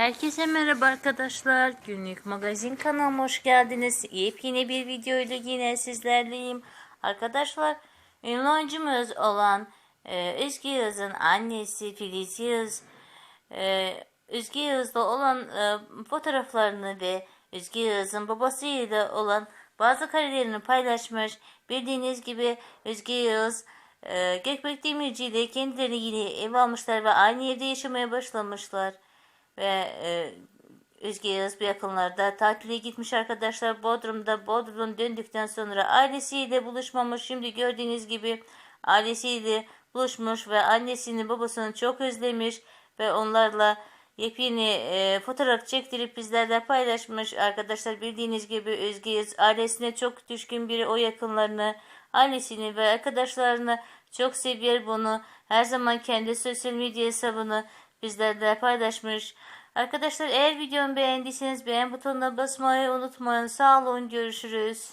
Herkese merhaba arkadaşlar. Günlük magazin kanalıma hoş geldiniz. Yepyeni bir video ile yine sizlerleyim. Arkadaşlar ünlü olan e, Özge Yağız'ın annesi Filiz Yağız e, Özge Yağız'la olan e, fotoğraflarını ve Özge Yağız'ın babasıyla olan bazı karelerini paylaşmış. Bildiğiniz gibi Özge Yağız e, Gökbek Demirci ile kendilerini yine ev almışlar ve aynı evde yaşamaya başlamışlar. Ve e, Özge Yağız bu yakınlarda tatile gitmiş arkadaşlar. Bodrum'da Bodrum'dan döndükten sonra ailesiyle buluşmamış. Şimdi gördüğünüz gibi ailesiyle buluşmuş ve annesini babasını çok özlemiş ve onlarla yepyeni e, fotoğraf çektirip bizlerle paylaşmış. Arkadaşlar bildiğiniz gibi Özge Yağız ailesine çok düşkün biri o yakınlarını, ailesini ve arkadaşlarını çok seviyor bunu. Her zaman kendi sosyal medya hesabını bizlerle paylaşmış. Arkadaşlar eğer videomu beğendiyseniz beğen butonuna basmayı unutmayın. Sağ olun görüşürüz.